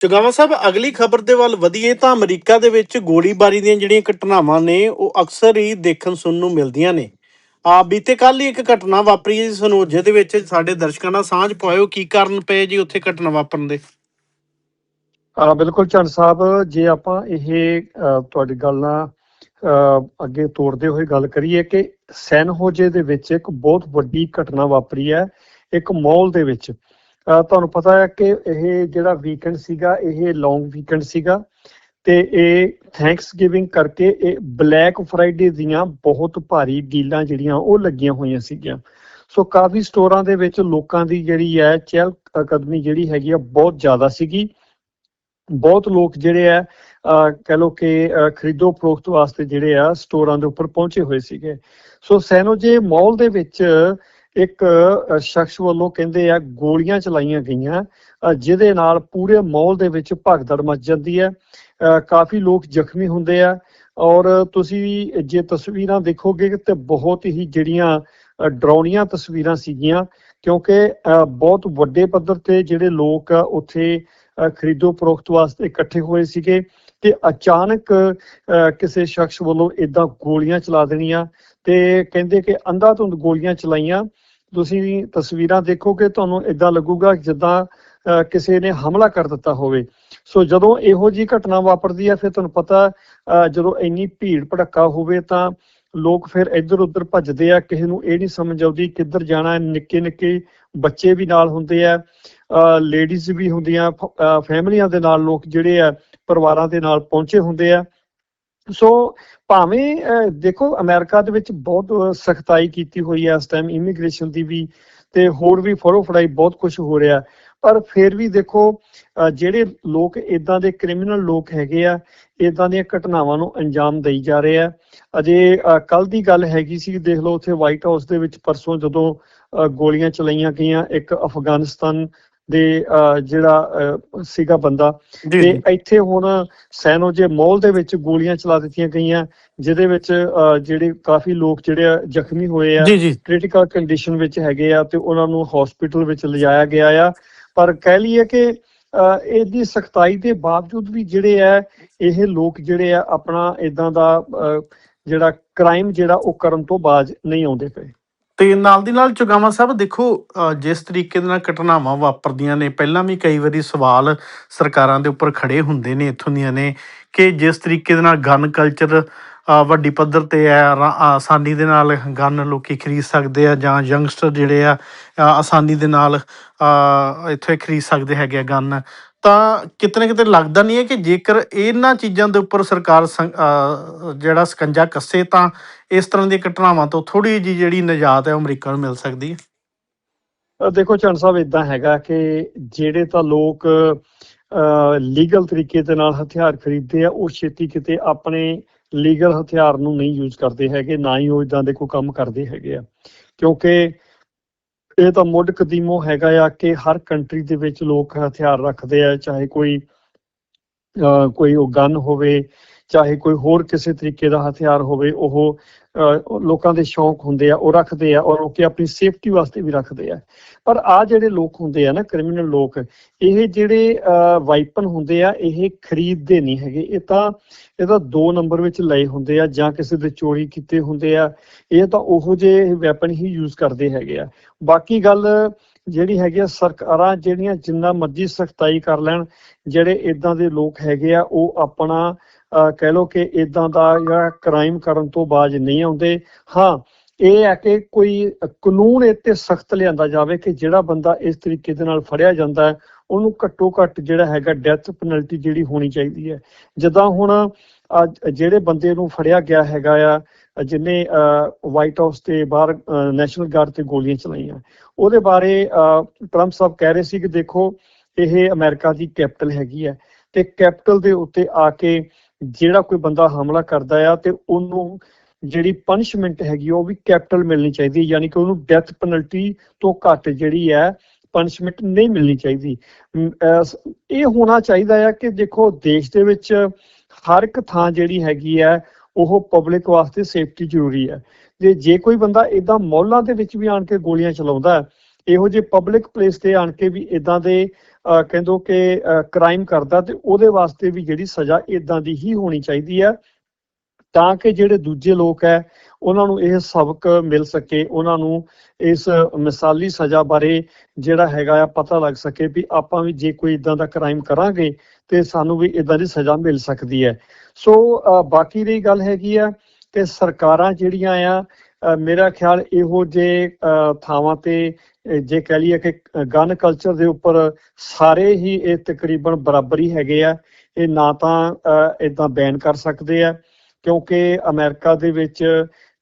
ਚਗਾਵਾ ਸਾਹਿਬ, ਅਗਲੀ ਖਬਰ ਦੇ ਵੱਲ ਵਧੀਏ ਤਾਂ ਅਮਰੀਕਾ ਦੇ ਵਿੱਚ ਗੋਲੀਬਾਰੀ ਦੀਆਂ ਜਿਹੜੀਆਂ ਘਟਨਾਵਾਂ ਨੇ, ਉਹ ਅਕਸਰ ਹੀ ਦੇਖਣ ਸੁਣਨ ਨੂੰ ਮਿਲਦੀਆਂ ਨੇ। ਆ ਬੀਤੇ ਕੱਲ ਹੀ ਇੱਕ ਘਟਨਾ ਵਾਪਰੀ ਜੀ ਸਨੋਜੇ ਦੇ ਵਿੱਚ, ਸਾਡੇ ਦਰਸ਼ਕਾਂ ਨਾਲ ਸਾਂਝ ਪਾਇਓ, ਕੀ ਕਾਰਨ ਪਏ ਜੀ ਉੱਥੇ ਘਟਨਾ ਵਾਪਰਨ ਦੇ? ਆ ਬਿਲਕੁਲ ਚੰਦ ਸਾਹਿਬ, ਜੇ ਆਪਾਂ ਇਹ ਤੁਹਾਡੀ ਗੱਲ ਨਾਲ ਅੱਗੇ ਤੋੜਦੇ ਹੋਏ ਗੱਲ ਕਰੀਏ ਕਿ ਸੈਨਹੋਜੇ ਦੇ ਵਿੱਚ ਇੱਕ ਬਹੁਤ ਵੱਡੀ ਘਟਨਾ ਵਾਪਰੀ ਹੈ, ਇੱਕ ਮਾਲ ਦੇ ਵਿੱਚ। ਤੁਹਾਨੂੰ ਪਤਾ ਹੈ ਕਿ ਇਹ ਜਿਹੜਾ ਵੀਕਐਂਡ ਸੀਗਾ, ਇਹ ਲੌਂਗ ਵੀਕਐਂਡ ਸੀਗਾ ਤੇ ਇਹ ਥੈਂਕਸ ਕਰਕੇ ਇਹ ਬਲੈਕ ਫਰਾਈਡੇ ਦੀਆਂ ਬਹੁਤ ਭਾਰੀ ਡੀਲਾਂ ਜਿਹੜੀਆਂ ਉਹ ਲੱਗੀਆਂ ਹੋਈਆਂ ਸੀਗੀਆਂ। ਸੋ ਕਾਫੀ ਸਟੋਰਾਂ ਦੇ ਵਿੱਚ ਲੋਕਾਂ ਦੀ ਜਿਹੜੀ ਹੈ ਚਹਿਲ ਕਦਮੀ ਜਿਹੜੀ ਹੈਗੀ ਆ ਬਹੁਤ ਜ਼ਿਆਦਾ ਸੀਗੀ। ਬਹੁਤ ਲੋਕ ਜਿਹੜੇ ਆ, ਅਹ ਕਹਿ ਲੋ ਕਿ ਖਰੀਦੋ ਫਰੋਖਤ ਵਾਸਤੇ ਜਿਹੜੇ ਆ ਸਟੋਰਾਂ ਦੇ ਉੱਪਰ ਪਹੁੰਚੇ ਹੋਏ ਸੀਗੇ। ਸੋ ਸੈਨੋਜੇ ਮਾਲ ਦੇ ਵਿੱਚ ਇੱਕ ਸ਼ਖਸ ਵੱਲੋਂ ਕਹਿੰਦੇ ਆ ਗੋਲੀਆਂ ਚਲਾਈਆਂ ਗਈਆਂ ਜਿਹਦੇ ਨਾਲ ਪੂਰੇ ਮਾਲ ਦੇ ਵਿੱਚ ਭਗਦੜ ਮਚ ਜਾਂਦੀ ਹੈ। ਕਾਫੀ ਲੋਕ ਜ਼ਖਮੀ ਹੁੰਦੇ ਆ ਔਰ ਤੁਸੀਂ ਜੇ ਤਸਵੀਰਾਂ ਦੇਖੋਗੇ ਤੇ ਬਹੁਤ ਹੀ ਜਿਹੜੀਆਂ ਡਰਾਉਣੀਆਂ ਤਸਵੀਰਾਂ ਸੀਗੀਆਂ ਕਿਉਂਕਿ ਅਹ ਬਹੁਤ ਵੱਡੇ ਪੱਧਰ ਤੇ ਜਿਹੜੇ ਲੋਕ ਉੱਥੇ ਖਰੀਦੋ ਫਰੋਖਤ ਵਾਸਤੇ ਇਕੱਠੇ ਹੋਏ ਸੀਗੇ ਤੇ ਅਚਾਨਕ ਅਹ ਕਿਸੇ ਸ਼ਖਸ ਵੱਲੋਂ ਇਦਾਂ ਗੋਲੀਆਂ ਚਲਾ ਦੇਣੀਆਂ। ਤੇ ਕਹਿੰਦੇ ਕਿ ਅੰਧਾਧੁੰਦ ਗੋਲੀਆਂ ਚਲਾਈਆਂ। ਤੁਸੀਂ ਤਸਵੀਰਾਂ ਦੇਖੋਗੇ, ਤੁਹਾਨੂੰ ਇਦਾਂ ਲੱਗੂਗਾ ਜਿੱਦਾਂ ਕਿਸੇ ਨੇ ਹਮਲਾ ਕਰ ਦਿੱਤਾ ਹੋਵੇ। ਸੋ ਜਦੋਂ ਇਹੋ ਜੀ ਘਟਨਾ ਵਾਪਰਦੀ ਹੈ, ਫਿਰ ਤੁਹਾਨੂੰ ਪਤਾ ਜਦੋਂ ਇੰਨੀ ਭੀੜ ਭੜੱਕਾ ਹੋਵੇ ਤਾਂ ਲੋਕ ਫਿਰ ਇੱਧਰ ਉੱਧਰ ਭੱਜਦੇ ਆ। ਕਿਸੇ ਨੂੰ ਇਹ ਨਹੀਂ ਸਮਝ ਆਉਂਦੀ ਕਿੱਧਰ ਜਾਣਾ ਹੈ। ਨਿੱਕੇ ਨਿੱਕੇ ਬੱਚੇ ਵੀ ਨਾਲ ਹੁੰਦੇ ਆ ਲੇਡੀਜ਼ ਵੀ ਹੁੰਦੀਆਂ ਫੈਮਲੀਆਂ ਦੇ ਨਾਲ ਲੋਕ ਜਿਹੜੇ ਆ, ਪਰਿਵਾਰਾਂ ਦੇ ਨਾਲ ਪਹੁੰਚੇ ਹੁੰਦੇ ਆ। ਸੋ ਭਾਵੇਂ ਦੇਖੋ ਅਮਰੀਕਾ ਦੇ ਵਿੱਚ ਬਹੁਤ ਸਖਤਾਈ ਕੀਤੀ ਹੋਈ ਹੈ ਇਸ ਟਾਈਮ ਇਮੀਗ੍ਰੇਸ਼ਨ ਦੀ ਵੀ ਤੇ ਹੋਰ ਵੀ ਫੜੋ ਫੜਾਈ ਬਹੁਤ ਕੁਝ ਹੋ ਰਿਹਾ। ਪਰ ਫਿਰ ਵੀ ਦੇਖੋ ਜਿਹੜੇ ਲੋਕ ਇਦਾਂ ਦੇ ਕ੍ਰਿਮੀਨਲ ਲੋਕ ਹੈਗੇ ਆ ਇਦਾਂ ਦੀਆਂ ਘਟਨਾਵਾਂ ਨੂੰ ਅੰਜਾਮ ਦੇਈ ਜਾ ਰਹੇ ਆ। ਅਜੇ ਕੱਲ ਦੀ ਗੱਲ ਹੈਗੀ ਸੀ ਦੇਖ ਲਓ ਉੱਥੇ ਵਾਈਟ ਹਾਊਸ ਦੇ ਵਿੱਚ ਪਰਸੋਂ ਜਦੋਂ ਅਹ, ਗੋਲੀਆਂ ਚਲਾਈਆਂ ਗਈਆਂ ਇੱਕ ਅਫਗਾਨਿਸਤਾਨ ਦੇ ਜਿਹੜਾ ਸੀਗਾ ਬੰਦਾ। ਤੇ ਇੱਥੇ ਹੁਣ ਸੈਨੋਜੇ ਮਾਲ ਦੇ ਵਿੱਚ ਗੋਲੀਆਂ ਚਲਾ ਦਿੱਤੀਆਂ ਗਈਆਂ ਜਿਹਦੇ ਵਿੱਚ ਜਿਹੜੇ ਕਾਫੀ ਲੋਕ ਜਿਹੜੇ ਜ਼ਖਮੀ ਹੋਏ ਆ ਕ੍ਰਿਟੀਕਲ ਕੰਡੀਸ਼ਨ ਵਿੱਚ ਹੈਗੇ ਆ ਤੇ ਉਹਨਾਂ ਨੂੰ ਹਸਪੀਟਲ ਵਿੱਚ ਲਿਜਾਇਆ ਗਿਆ ਆ। ਪਰ ਕਹਿ ਲਈਏ ਕਿ ਇਹਦੀ ਸਖਤਾਈ ਦੇ ਬਾਵਜੂਦ ਵੀ ਜਿਹੜੇ ਆ ਇਹ ਲੋਕ ਜਿਹੜੇ ਆ ਆਪਣਾ ਇਦਾਂ ਦਾ ਜਿਹੜਾ ਕ੍ਰਾਈਮ ਜਿਹੜਾ ਉਹ ਕਰਨ ਤੋਂ ਬਾਜ ਨਹੀਂ ਆਉਂਦੇ ਪਏ। ਤੇ ਨਾਲ ਦੀ ਨਾਲ ਚੁਗਾਵਾ ਸਾਹਿਬ, ਦੇਖੋ ਜਿਸ ਤਰੀਕੇ ਦੇ ਨਾਲ ਘਟਨਾਵਾਂ ਵਾਪਰਦੀਆਂ ਨੇ, ਪਹਿਲਾਂ ਵੀ ਕਈ ਵਾਰੀ ਸਵਾਲ ਸਰਕਾਰਾਂ ਦੇ ਉੱਪਰ ਖੜੇ ਹੁੰਦੇ ਨੇ ਇੱਥੋਂ ਦੀਆਂ ਨੇ ਕਿ ਜਿਸ ਤਰੀਕੇ ਦੇ ਨਾਲ ਗਨ ਕਲਚਰ ਵੱਡੀ ਪੱਧਰ ਤੇ ਹੈ ਆਸਾਨੀ ਦੇ ਨਾਲ ਗਨ ਲੋਕੀ ਖਰੀਦ ਸਕਦੇ ਆ ਜਾਂ ਯੰਗਸਟਰ ਜਿਹੜੇ ਆ ਆਸਾਨੀ ਦੇ ਨਾਲ ਇੱਥੇ ਖਰੀਦ ਸਕਦੇ ਹੈਗੇ ਆ ਗਨ ਤਾਂ ਕਿਤੇ ਨਾ ਕਿਤੇ ਲੱਗਦਾ ਨਹੀਂ ਹੈ ਕਿ ਜੇਕਰ ਇਹਨਾਂ ਚੀਜ਼ਾਂ ਦੇ ਉੱਪਰ ਸਰਕਾਰ ਜਿਹੜਾ ਸਕੰਜਾ ਕੱਸੇ ਤਾਂ ਇਸ ਤਰ੍ਹਾਂ ਦੀਆਂ ਘਟਨਾਵਾਂ ਤੋਂ ਥੋੜੀ ਜੀ ਜਿਹੜੀ ਨਿਜਾਤ ਹੈ ਅਮਰੀਕਾ ਨੂੰ ਮਿਲ ਸਕਦੀ ਹੈ? ਦੇਖੋ ਚੰਨ ਸਾਹਿਬ ਇਦਾਂ ਹੈਗਾ ਕਿ ਜਿਹੜੇ ਤਾਂ ਲੋਕ ਲੀਗਲ ਤਰੀਕੇ ਦੇ ਨਾਲ ਹਥਿਆਰ ਖਰੀਦਦੇ ਆ, ਉਹ ਛੇਤੀ ਕਿਤੇ ਆਪਣੇ ਲੀਗਲ ਹਥਿਆਰ ਨੂੰ ਨਹੀਂ ਯੂਜ਼ ਕਰਦੇ ਹੈਗੇ, ਨਾ ਹੀ ਉਹ ਇਦਾਂ ਦੇ ਕੋਈ ਕੰਮ ਕਰਦੇ ਹੈਗੇ ਆ। ਕਿਉਂਕਿ ਇਹ ਤਾਂ ਮੁੱਢ ਕਦੀਮੋਂ ਹੈਗਾ ਆ ਕਿ ਹਰ ਕੰਟਰੀ ਦੇ ਵਿੱਚ ਲੋਕ ਹਥਿਆਰ ਰੱਖਦੇ ਆ, ਚਾਹੇ ਕੋਈ, ਅਹ, ਕੋਈ ਉਹ ਗਨ ਹੋਵੇ, ਚਾਹੇ ਕੋਈ ਹੋਰ ਕਿਸੇ ਤਰੀਕੇ ਦਾ ਹਥਿਆਰ ਹੋਵੇ, ਉਹ ਲੋਕਾਂ ਦੇ ਸ਼ੌਂਕ ਹੁੰਦੇ ਆ, ਉਹ ਰੱਖਦੇ ਆ ਔਰ ਉਹ ਕਿ ਆਪਣੀ ਸੇਫਟੀ ਵਾਸਤੇ ਵੀ ਰੱਖਦੇ ਆ। ਪਰ ਆ ਜਿਹੜੇ ਲੋਕ ਹੁੰਦੇ ਆ ਨਾ ਕ੍ਰਿਮੀਨਲ ਲੋਕ, ਇਹ ਜਿਹੜੇ ਵਾਈਪਨ ਹੁੰਦੇ ਆ, ਇਹ ਖਰੀਦਦੇ ਨਹੀਂ ਹੈਗੇ। ਇਹ ਤਾਂ ਇਹ ਤਾਂ ਦੋ ਨੰਬਰ ਵਿੱਚ ਲਏ ਹੁੰਦੇ ਆ, ਜਾਂ ਕਿਸੇ ਦੇ ਚੋਰੀ ਕੀਤੇ ਹੁੰਦੇ ਆ। ਇਹ ਤਾਂ ਉਹੋ ਜਿਹੇ ਵੈਪਨ ਹੀ ਯੂਜ਼ ਕਰਦੇ ਹੈਗੇ ਆ। ਬਾਕੀ ਗੱਲ ਜਿਹੜੀ ਹੈਗੀ ਆ, ਸਰਕਾਰਾਂ ਜਿਹੜੀਆਂ ਜਿੰਨਾ ਮਰਜ਼ੀ ਸਖਤਾਈ ਕਰ ਲੈਣ, ਜਿਹੜੇ ਇਦਾਂ ਦੇ ਲੋਕ ਹੈਗੇ ਆ, ਉਹ ਆਪਣਾ ਕਹਿ ਲੋ ਕਿ ਇਦਾਂ ਦਾ ਜਿਹੜਾ ਕ੍ਰਾਈਮ ਕਰਨ ਤੋਂ ਬਾਜ ਨਹੀਂ ਆਉਂਦੇ। ਹਾਂ ਇਹ ਹੈ ਕਿ ਕੋਈ ਕਾਨੂੰਨ ਇਹ ਸਖਤ ਲਿਆਂਦਾ ਜਾਵੇ ਕਿ ਜਿਹੜਾ ਬੰਦਾ ਇਸ ਤਰੀਕੇ ਦੇ ਨਾਲ ਫੜਿਆ ਜਾਂਦਾ ਹੈ ਉਹਨੂੰ ਘੱਟੋ ਘੱਟ ਜਿਹੜਾ ਹੈਗਾ ਡੈਥ ਪੈਨਲਟੀ ਜਿਹੜੀ ਹੋਣੀ ਚਾਹੀਦੀ ਹੈ। ਜਿੱਦਾਂ ਹੁਣ ਜਿਹੜੇ ਬੰਦੇ ਨੂੰ ਫੜਿਆ ਗਿਆ ਹੈਗਾ ਆ ਜਿਨੇ ਵਾਈਟ ਹਾਊਸ ਤੇ ਬਾਹਰ ਨੈਸ਼ਨਲ ਗਾਰਡ ਤੇ ਗੋਲੀਆਂ ਚਲਾਈਆਂ। ਉਹਦੇ ਬਾਰੇ ਅਹ, ਟਰੰਪ ਸਾਹਿਬ ਕਹਿ ਰਹੇ ਸੀ ਕਿ ਦੇਖੋ ਇਹ ਅਮਰੀਕਾ ਦੀ ਕੈਪੀਟਲ ਹੈਗੀ ਹੈ। ਤੇ ਕੈਪੀਟਲ ਦੇ ਉੱਤੇ ਆ ਕੇ ਜਿਹੜਾ ਕੋਈ ਬੰਦਾ ਹਮਲਾ ਕਰਦਾ ਆ ਤੇ ਉਹਨੂੰ ਜਿਹੜੀ ਪਨਿਸ਼ਮੈਂਟ ਹੈਗੀ ਆ, ਉਹ ਵੀ ਕੈਪੀਟਲ ਮਿਲਣੀ ਚਾਹੀਦੀ ਹੈ ਯਾਨੀ ਕਿ ਉਹਨੂੰ ਡੈਥ ਪੈਨਲਟੀ ਤੋਂ ਘੱਟ ਜਿਹੜੀ ਹੈ ਪਨਿਸ਼ਮੈਂਟ ਨਹੀਂ ਮਿਲਣੀ ਚਾਹੀਦੀ। ਇਹ ਹੋਣਾ ਚਾਹੀਦਾ ਹੈ ਕਿ ਦੇਖੋ ਦੇਸ਼ ਦੇ ਵਿੱਚ ਹਰ ਇੱਕ ਥਾਂ ਜਿਹੜੀ ਹੈਗੀ ਹੈ ਉਹ ਪਬਲਿਕ ਵਾਸਤੇ ਸੇਫਟੀ ਜ਼ਰੂਰੀ ਹੈ ਜੇ ਜੇ ਕੋਈ ਬੰਦਾ ਇਦਾਂ ਮੌਲਾਂ ਦੇ ਵਿੱਚ ਵੀ ਆਣ ਕੇ ਗੋਲੀਆਂ ਚਲਾਉਂਦਾ ਹੈ ਇਹੋ ਜਿਹੇ ਪਬਲਿਕ ਪਲੇਸ ਤੇ ਆਣ ਕੇ ਵੀ ਇਦਾਂ ਦੇ ਕਹਿੰਦੋ ਕਿ ਕ੍ਰਾਈਮ ਕਰਦਾ ਤੇ ਉਹਦੇ ਵਾਸਤੇ ਵੀ ਜਿਹੜੀ ਸਜ਼ਾ ਇਦਾਂ ਦੀ ਹੀ ਹੋਣੀ ਚਾਹੀਦੀ ਹੈ ਤਾਂ ਕਿ ਜਿਹੜੇ ਦੂਜੇ ਲੋਕ ਹੈ ਉਹਨਾਂ ਨੂੰ ਇਹ ਸਬਕ ਮਿਲ ਸਕੇ ਉਹਨਾਂ ਨੂੰ ਇਸ ਮਿਸਾਲੀ ਸਜ਼ਾ ਬਾਰੇ ਜਿਹੜਾ ਹੈਗਾ ਆ ਪਤਾ ਲੱਗ ਸਕੇ ਵੀ ਆਪਾਂ ਵੀ ਜੇ ਕੋਈ ਇਦਾਂ ਦਾ ਕ੍ਰਾਈਮ ਕਰਾਂਗੇ ਤੇ ਸਾਨੂੰ ਵੀ ਇਦਾਂ ਦੀ ਸਜ਼ਾ ਮਿਲ ਸਕਦੀ ਹੈ। ਸੋ ਅਹ, ਬਾਕੀ ਦੀ ਗੱਲ ਹੈਗੀ ਆ ਕਿ ਸਰਕਾਰਾਂ ਜਿਹੜੀਆਂ ਆ ਮੇਰਾ ਖਿਆਲ ਇਹੋ ਜੇ ਥਾਵਾਂ ਤੇ ਜੇ ਕਹਿ ਲਈਏ ਕਿ ਗਨ ਕਲਚਰ ਦੇ ਉੱਪਰ ਸਾਰੇ ਹੀ ਇਹ ਤਕਰੀਬਨ ਬਰਾਬਰ ਹੀ ਹੈਗੇ ਆ ਇਹ ਨਾ ਤਾਂ ਇਦਾਂ ਬੈਨ ਕਰ ਸਕਦੇ ਆ ਕਿਉਂਕਿ ਅਮਰੀਕਾ ਦੇ ਵਿੱਚ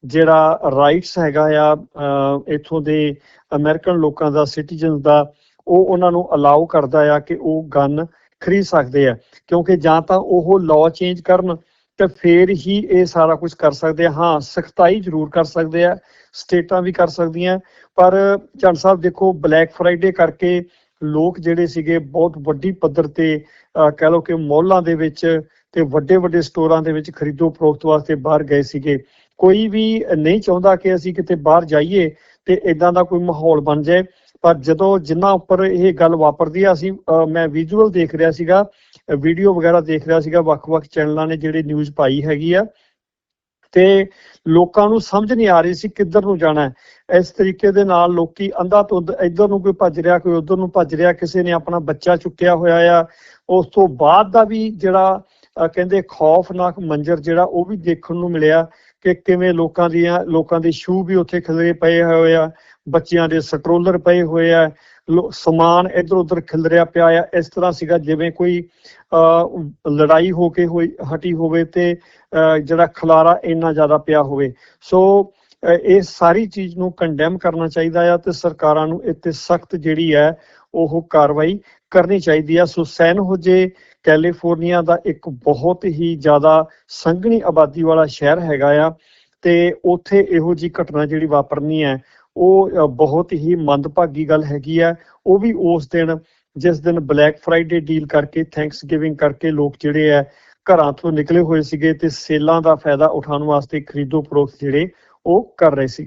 ਜਿਹੜਾ ਰਾਈਟਸ ਹੈਗਾ ਆ ਅਹ, ਇੱਥੋਂ ਦੇ ਅਮਰੀਕਨ ਲੋਕਾਂ ਦਾ ਸਿਟੀਜ਼ਨ ਦਾ ਉਹ ਉਹਨਾਂ ਨੂੰ ਅਲਾਉ ਕਰਦਾ ਆ ਕਿ ਉਹ ਗਨ ਖਰੀਦ ਸਕਦੇ ਆ ਕਿਉਂਕਿ ਜਾਂ ਤਾਂ ਉਹ ਲਾਅ ਚੇਂਜ ਕਰਨ ਤੇ ਫੇਰ ਹੀ ਇਹ ਸਾਰਾ ਕੁਝ ਕਰ ਸਕਦੇ ਆ। ਹਾਂ ਸਖਤਾਈ ਜ਼ਰੂਰ ਕਰ ਸਕਦੇ ਆ ਸਟੇਟਾਂ ਵੀ ਕਰ ਸਕਦੀਆਂ। ਪਰ ਚੰਦ ਸਾਹਿਬ ਦੇਖੋ ਬਲੈਕ ਫਰਾਈਡੇ ਕਰਕੇ ਲੋਕ ਜਿਹੜੇ ਸੀਗੇ ਬਹੁਤ ਵੱਡੀ ਪੱਧਰ ਤੇ ਅਹ, ਕਹਿ ਲਓ ਕਿ ਮੌਲਾਂ ਦੇ ਵਿੱਚ ਤੇ ਵੱਡੇ ਵੱਡੇ ਸਟੋਰਾਂ ਦੇ ਵਿੱਚ ਖਰੀਦੋ ਫਰੋਖਤ ਵਾਸਤੇ ਬਾਹਰ ਗਏ ਸੀਗੇ। ਕੋਈ ਵੀ ਨਹੀਂ ਚਾਹੁੰਦਾ ਕਿ ਅਸੀਂ ਕਿਤੇ ਬਾਹਰ ਜਾਈਏ ਤੇ ਇਦਾਂ ਦਾ ਕੋਈ ਮਾਹੌਲ ਬਣ ਜਾਏ। ਪਰ ਜਦੋਂ ਜਿੰਨਾ ਉੱਪਰ ਇਹ ਗੱਲ ਵਾਪਰਦੀ ਆ, ਅਸੀਂ ਮੈਂ ਵਿਜ਼ੂਅਲ ਦੇਖ ਰਿਹਾ ਸੀਗਾ ਵੀਡੀਓ ਵਗੈਰਾ ਦੇਖ ਰਿਹਾ ਸੀਗਾ, ਵੱਖ-ਵੱਖ ਚੈਨਲਾਂ ਨੇ ਜਿਹੜੇ ਨਿਊਜ਼ ਪਾਈ ਹੈਗੀ ਆ। ਤੇ ਲੋਕਾਂ ਨੂੰ ਸਮਝ ਨਹੀਂ ਆ ਰਹੀ ਸੀ ਕਿੱਧਰ ਨੂੰ ਜਾਣਾ ਹੈ। ਇਸ ਤਰੀਕੇ ਦੇ ਨਾਲ ਲੋਕੀ ਅੰਧਾ ਤੁੰਦ ਇੱਧਰ ਨੂੰ ਕੋਈ ਭੱਜ ਰਿਹਾ, ਕੋਈ ਉੱਧਰ ਨੂੰ ਭੱਜ ਰਿਹਾ, ਕਿਸੇ ਨੇ ਆਪਣਾ ਬੱਚਾ ਚੁੱਕਿਆ ਹੋਇਆ ਆ। ਉਸ ਤੋਂ ਬਾਅਦ ਦਾ ਵੀ ਜਿਹੜਾ ਕਹਿੰਦੇ ਖੌਫਨਾਕ ਮੰਜ਼ਰ ਜਿਹੜਾ, ਉਹ ਵੀ ਦੇਖਣ ਨੂੰ ਮਿਲਿਆ। ਕਿ ਕਿਵੇਂ ਲੋਕਾਂ ਦੀਆਂ ਲੋਕਾਂ ਦੇ ਸ਼ੂ ਵੀ ਉੱਥੇ ਖਿਲਰੇ ਪਏ ਹੋਏ ਆ ਬੱਚਿਆਂ ਦੇ ਸਟਰੋਲਰ ਪਏ ਹੋਏ ਆ ਸਮਾਨ ਇੱਧਰ ਉੱਧਰ ਖਿਲਰਿਆ ਪਿਆ ਆ ਇਸ ਤਰ੍ਹਾਂ ਸੀਗਾ ਜਿਵੇਂ ਕੋਈ ਅਹ, ਲੜਾਈ ਹੋ ਕੇ ਹੋਈ ਹਟੀ ਹੋਵੇ ਤੇ ਜਿਹੜਾ ਖਲਾਰਾ ਇੰਨਾ ਜ਼ਿਆਦਾ ਪਿਆ ਹੋਵੇ। ਸੋ ਇਹ ਸਾਰੀ ਚੀਜ਼ ਨੂੰ ਕੰਡੈਮ ਕਰਨਾ ਚਾਹੀਦਾ ਆ ਤੇ ਸਰਕਾਰਾਂ ਨੂੰ ਇੱਥੇ ਸਖਤ ਜਿਹੜੀ ਹੈ ਉਹ ਕਾਰਵਾਈ ਕਰਨੀ ਚਾਹੀਦੀ ਆ। ਸੋ ਸੈਨ ਹੋਜੇ ਕੈਲੀਫੋਰਨੀਆ ਦਾ ਇੱਕ ਬਹੁਤ ਹੀ ਜ਼ਿਆਦਾ ਸੰਘਣੀ ਆਬਾਦੀ ਵਾਲਾ ਸ਼ਹਿਰ ਹੈਗਾ ਆ ਤੇ ਉੱਥੇ ਇਹੋ ਜੀ ਘਟਨਾ ਜਿਹੜੀ ਵਾਪਰਨੀ ਹੈ, ਉਹ ਬਹੁਤ ਹੀ ਮੰਦਭਾਗੀ ਗੱਲ ਹੈਗੀ ਆ। ਉਹ ਵੀ ਉਸ ਦਿਨ, ਜਿਸ ਦਿਨ ਬਲੈਕ ਫਰਾਈਡੇ ਡੀਲ ਕਰਕੇ ਥੈਂਕਸ ਗਿਵਿੰਗ ਕਰਕੇ ਲੋਕ ਜਿਹੜੇ ਆ, ਘਰਾਂ ਤੋਂ ਨਿਕਲੇ ਹੋਏ ਸੀਗੇ ਤੇ ਸੇਲਾਂ ਦਾ ਫਾਇਦਾ ਉਠਾਉਣ ਵਾਸਤੇ ਖਰੀਦੋ ਫਰੋਖਤ ਜਿਹੜੇ ਉਹ ਕਰ ਰਹੇ ਸੀਗੇ।